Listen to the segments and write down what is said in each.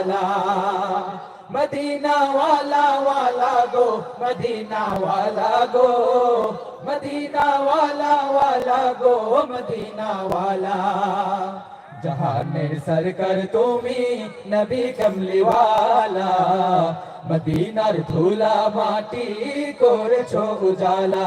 वाला मदीना वाला वाला गो मदीना वाला गो मदीना वाला वाला गो मदीना वाला जहाने सर कर तुम्हें नबी कमली वाला मदीना धूला माटी कोर छो उजाला।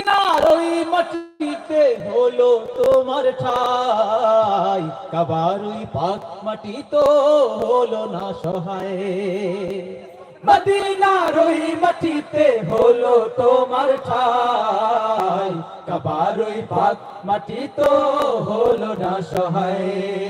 মদিনার ওই মাটিতে হলো তোমার ঠাই। কাবার ওই পাক মাটি তো হলো না সহায়। মদিনার ওই মাটিতে হলো তোমার ঠাই। কাবার ওই পাক মাটি তো হলো না সহায়।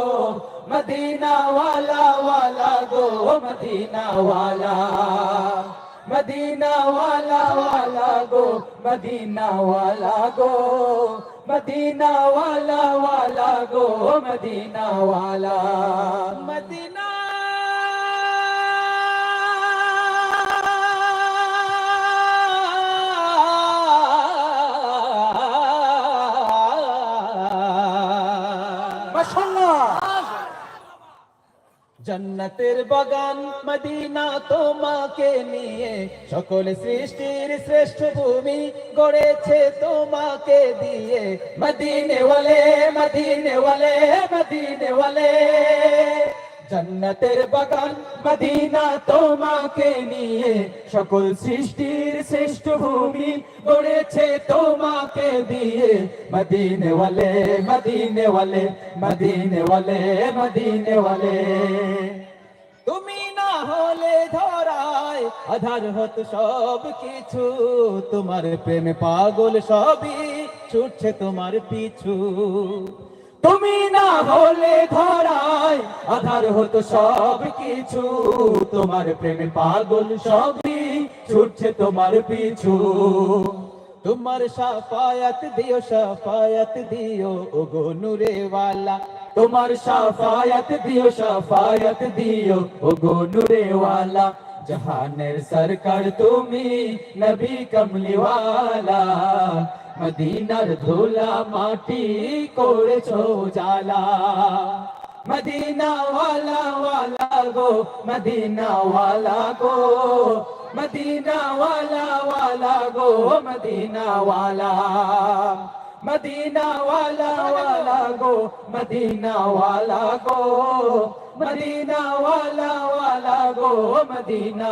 মদিনা ওয়ালা গো মদিনা ওয়ালা মদিনা ওয়ালা ওয়ালা গো মদিনা ওয়ালা গো মদিনা ওয়ালা ওয়ালা গো মদিনা ওয়ালা মদিনা জন্নতের বাগান মদিনা তোমাকে নিয়ে সকল সৃষ্টির শ্রেষ্ঠ ভূমি গড়েছে তোমাকে দিয়ে। মদিনে ওয়ালে মদিনে ওয়ালে মদিনে ওয়ালে জন্নতের বাগান মদিনা তোমাকে নিয়ে সকল সৃষ্টির শ্রেষ্ঠ ভূমি গড়েছে তোমাকে দিয়ে। মদিনে ওয়ালে মদিনে ওয়ালে মদিনে ওয়ালে মদিনে ওয়ালে তুমি না হলে ধরায় আধার হতো সব কিছু, তোমার প্রেমে পাগল সবই ছুটছে তোমার পিছু। তুমি না হলে ধরায়, আধার হতো সব কিছু। তোমার প্রেমে পাগল সবই ছুটছে তোমার পিছু। তোমার সাফায়াত দিও সাফায়াত দিও ও গো নূরে ওয়ালা তোমার সাফায়াত দিও সাফায়াত দিও ও গো নূরে ওয়ালা জাহানের সরকার তুমি, নবী কমলিওয়ালা। মদিনার ধুলা মাটি করেছ জালা মদিনা ওয়ালা গো মদিনা ওয়ালা গো। মদিনা ওয়ালা গো মদিনা ওয়ালা মদিনা ওয়ালা গো মদিনা ওয়ালা গো। মদিনা ওয়ালা গো মদিনা